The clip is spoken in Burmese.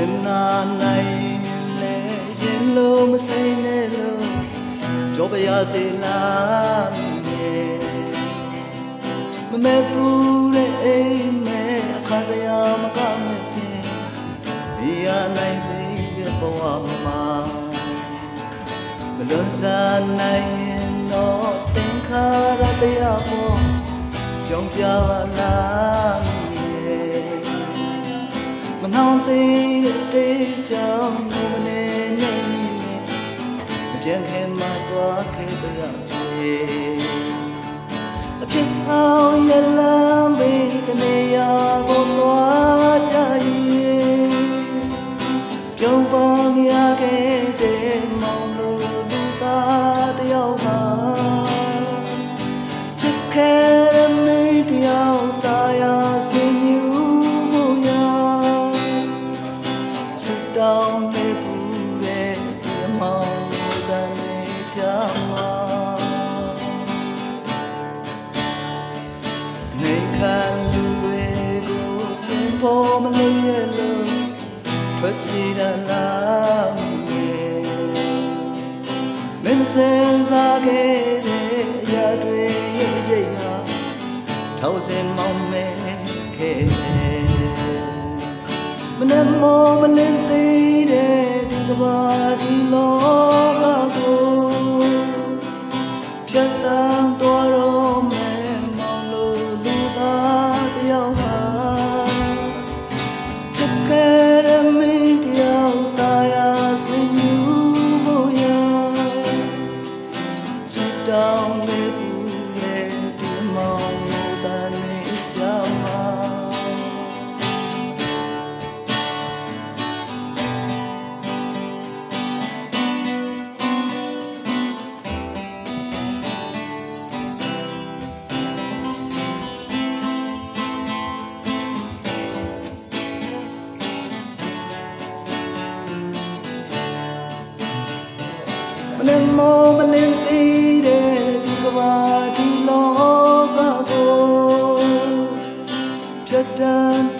င်နာနိုင်လေရင်လုံးမစိမ့်နဲ့လို့ကြောပရစေလားမြေမမဲပူတဲ့အိမ်မဲ့အခါတရားမကမစင်ဒီရနိုင်သေးတဲ့ဘဝမှာမလွန်စားနိုင်ရင်တော့သင်္ခါရတရားပေါ်ကြောင့်ပြပါလား မြေမနှောင်းသေးတဲ့တေးကြောင့်ဘုမနေနေမိနေမပြန်ခင်မှာသွားခဲ့ပါရစေအဖြစ်အောင်ရလမ်းဘေးကနေရာကိုသွားကြရင်ပြုံးပါမရခဲ့တဲ့မောင်လို့လူသားတယောက်မှာချစ်ခဲ့တဲ့မိတယော တောင်းနေဘူးတဲ့ဒီမောင်တို့ကနေကြမှာနေခံလူတွေကိုချင်းပေါ်မလို့ရလို့ထွက်ပြေးရလားမင်းစင်စားခဲ့တဲ့အရာတွေရဲ့ရိတ်ဟာထောက်စင်မောင်းမဲခဲ့တယ်မနဲ့ မော မနဲ့မောမလင်းသေးတဲ့ဒီကဘာဒီလောကကိုဖြတ်တန်း